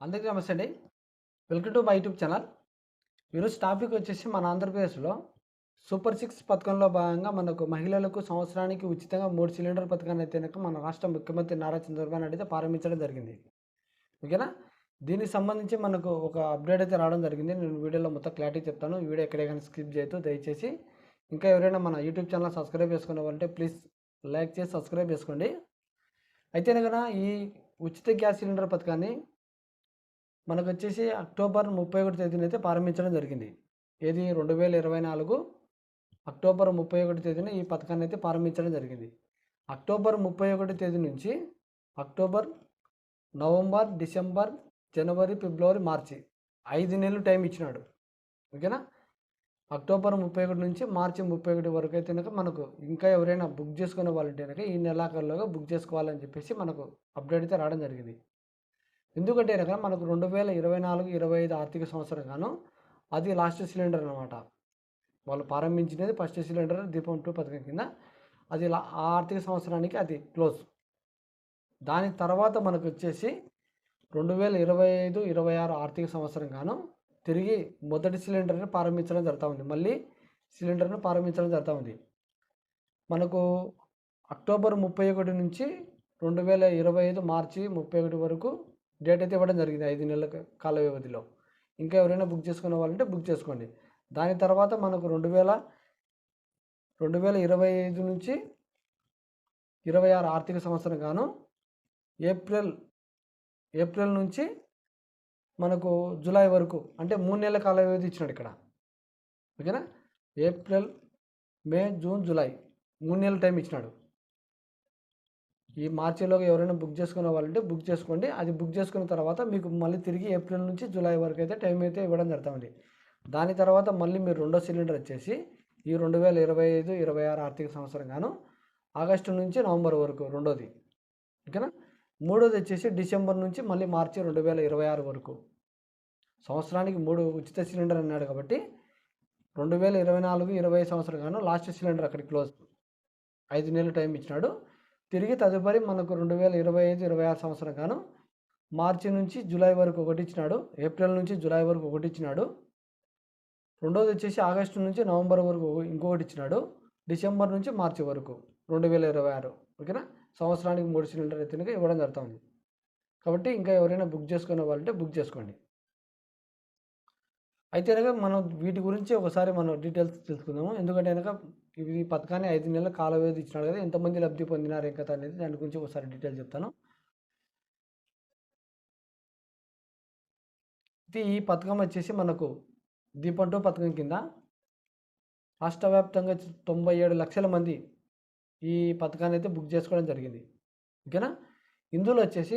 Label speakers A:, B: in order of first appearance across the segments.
A: అందరికీ నమస్తే అండి. Welcome to my YouTube channel ఈరోజు టాపిక్ వచ్చేసి మన ఆంధ్రప్రదేశ్లో సూపర్ సిక్స్ పథకంలో భాగంగా మనకు మహిళలకు సంవత్సరానికి ఉచితంగా మూడు సిలిండర్ పథకాన్ని అయితే మన రాష్ట్ర ముఖ్యమంత్రి నారా చంద్రబాబు నాయుడు అయితే ప్రారంభించడం జరిగింది. ఓకేనా? దీనికి సంబంధించి మనకు ఒక అప్డేట్ అయితే రావడం జరిగింది. నేను వీడియోలో మొత్తం క్లారిటీ చెప్తాను. వీడియో ఎక్కడే కానీ స్కిప్ చేయొద్దు. దయచేసి ఇంకా ఎవరైనా మన యూట్యూబ్ ఛానల్ సబ్స్క్రైబ్ చేసుకునే ప్లీజ్ లైక్ చేసి సబ్స్క్రైబ్ చేసుకోండి. అయితే కనుక ఈ ఉచిత గ్యాస్ సిలిండర్ పథకాన్ని మనకు వచ్చేసి అక్టోబర్ ముప్పై ఒకటి తేదీన అయితే ప్రారంభించడం జరిగింది. ఏది రెండు వేల ఇరవై నాలుగు అక్టోబర్ ముప్పై ఒకటి తేదీన ఈ పథకాన్ని అయితే ప్రారంభించడం జరిగింది. అక్టోబర్ ముప్పై ఒకటి తేదీ నుంచి October November December January February March ఐదు నెలలు టైం ఇచ్చినాడు. ఓకేనా? అక్టోబర్ ముప్పై ఒకటి నుంచి మార్చి ముప్పై ఒకటి వరకు అయితే కనుక మనకు ఇంకా ఎవరైనా బుక్ చేసుకునే వాళ్ళంటే కనుక ఈ నెలాఖరులోగా బుక్ చేసుకోవాలని చెప్పేసి మనకు అప్డేట్ అయితే రావడం జరిగింది. ఎందుకంటే కనుక మనకు రెండు వేల ఇరవై నాలుగు ఇరవై ఐదు ఆర్థిక సంవత్సరం గాను అది లాస్ట్ సిలిండర్ అనమాట వాళ్ళు ప్రారంభించినది ఫస్ట్ సిలిండర్ దీపం టూ పథకం కింద. అది లా- ఆ ఆర్థిక సంవత్సరానికి అది క్లోజ్. దాని తర్వాత మనకు వచ్చేసి రెండు వేల ఇరవై ఐదు ఇరవై ఆరు ఆర్థిక సంవత్సరం గాను తిరిగి మొదటి సిలిండర్ని ప్రారంభించడం జరుగుతూ ఉంది. మళ్ళీ సిలిండర్ను ప్రారంభించడం జరుగుతూ ఉంది. మనకు అక్టోబర్ ముప్పై ఒకటి నుంచి రెండు వేల ఇరవై ఐదు మార్చి ముప్పై ఒకటి వరకు డేట్ అయితే ఇవ్వడం జరిగింది ఐదు నెలల కాల వ్యవధిలో. ఇంకా ఎవరైనా బుక్ చేసుకునే వాళ్ళంటే బుక్ చేసుకోండి. దాని తర్వాత మనకు రెండు వేల రెండు వేల ఇరవై ఐదు నుంచి ఇరవై ఆరు ఆర్థిక సంవత్సరం గాను ఏప్రిల్ ఏప్రిల్ నుంచి మనకు జూలై వరకు అంటే మూడు నెలల కాల వ్యవధి ఇచ్చినాడు ఇక్కడ. ఓకేనా? ఏప్రిల్ మే జూన్ జూలై మూడు నెలల టైం ఇచ్చినాడు. ఈ మార్చిలోకి ఎవరైనా బుక్ చేసుకునే వాళ్ళంటే బుక్ చేసుకోండి. అది బుక్ చేసుకున్న తర్వాత మీకు మళ్ళీ తిరిగి ఏప్రిల్ నుంచి జూలై వరకు అయితే టైం అయితే ఇవ్వడం జరుగుతుంది దాని తర్వాత మళ్ళీ మీరు రెండో సిలిండర్ వచ్చేసి ఈ రెండు వేల ఇరవై ఐదు ఇరవై ఆరు ఆర్థిక సంవత్సరం గాను ఆగస్టు నుంచి నవంబర్ వరకు రెండోది. ఓకేనా? మూడోది వచ్చేసి డిసెంబర్ నుంచి మళ్ళీ మార్చి రెండు వేల ఇరవై ఆరు వరకు. సంవత్సరానికి మూడు ఉచిత సిలిండర్ అన్నాడు కాబట్టి రెండు వేల ఇరవై నాలుగు ఇరవై సంవత్సరం గాను లాస్ట్ సిలిండర్ అక్కడి క్లోజ్. ఐదు నెలలు టైం ఇచ్చినాడు. తిరిగి తదుపరి మనకు రెండు వేల ఇరవై ఐదు ఇరవై ఆరు సంవత్సరం గాను మార్చి నుంచి జూలై వరకు ఒకటి ఇచ్చినాడు ఏప్రిల్ నుంచి జూలై వరకు ఒకటి ఇచ్చినాడు రెండోది వచ్చేసి ఆగస్టు నుంచి నవంబర్ వరకు ఇంకొకటి ఇచ్చినాడు డిసెంబర్ నుంచి మార్చి వరకు రెండు వేల ఇరవై ఆరు ఓకేనా? సంవత్సరానికి మూడు సిలిండర్ ఎత్తునగా ఇవ్వడం జరుగుతుంది. కాబట్టి ఇంకా ఎవరైనా బుక్ చేసుకునే వాళ్ళంటే బుక్ చేసుకోండి. అయితే కనుక మనం వీటి గురించి ఒకసారి మనం డీటెయిల్స్ తెలుసుకుందాము. ఎందుకంటే కనుక ఈ పథకాన్ని ఐదు నెలల కాల వ్యవధి ఇచ్చినాడు కదా ఎంతమంది లబ్ధి పొందినారు ఏం కథ అనేది దాని గురించి ఒకసారి డీటెయిల్ చెప్తాను. ఇది ఈ పథకం వచ్చేసి మనకు దీపంటూ పథకం కింద రాష్ట్ర వ్యాప్తంగా తొంభై ఏడు లక్షల మంది ఈ పథకాన్ని అయితే బుక్ చేసుకోవడం జరిగింది. ఓకేనా? ఇందులో వచ్చేసి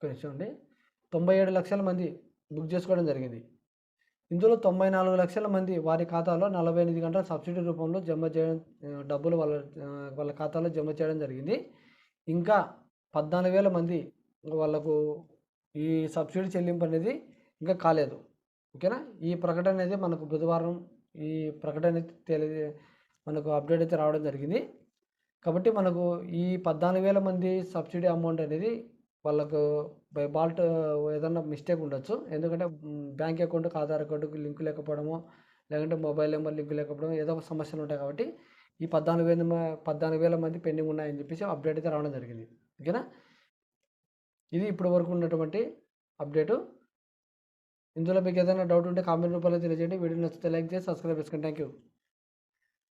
A: కొంచెం అండి తొంభై ఏడు లక్షల మంది బుక్ చేసుకోవడం జరిగింది. ఇందులో తొంభై నాలుగు లక్షల మంది వారి ఖాతాలో నలభై ఎనిమిది గంటల సబ్సిడీ రూపంలో జమ చేయడం డబ్బులు వాళ్ళ వాళ్ళ ఖాతాలో జమ చేయడం జరిగింది. ఇంకా పద్నాలుగు వేల మంది వాళ్ళకు ఈ సబ్సిడీ చెల్లింపు అనేది ఇంకా కాలేదు. ఓకేనా? ఈ ప్రకటన అనేది మనకు బుధవారం ఈ ప్రకటన అయితే తెలియ మనకు అప్డేట్ అయితే రావడం జరిగింది. కాబట్టి మనకు ఈ పద్నాలుగు వేల మంది సబ్సిడీ అమౌంట్ అనేది వాళ్ళకు బై బాల్ట్ ఏదన్నా మిస్టేక్ ఉండొచ్చు. ఎందుకంటే బ్యాంక్ అకౌంట్కి ఆధార్ అకౌంట్కి లింక్ లేకపోవడము లేకుంటే మొబైల్ నెంబర్ లింక్ లేకపోవడం ఏదో ఒక సమస్యలు ఉంటాయి కాబట్టి ఈ పద్నాలుగు వేల పద్నాలుగు వేల మంది పెండింగ్ ఉన్నాయని చెప్పేసి అప్డేట్ అయితే రావడం జరిగింది. ఓకేనా? ఇది ఇప్పటి వరకు ఉన్నటువంటి అప్డేటు. ఇందులో మీకు ఏదైనా డౌట్ ఉంటే కామెంట్ రూపంలో తెలియజేయండి. వీడియో నచ్చితే లైక్ చేసి సబ్స్క్రైబ్ చేసుకోండి థ్యాంక్ యూ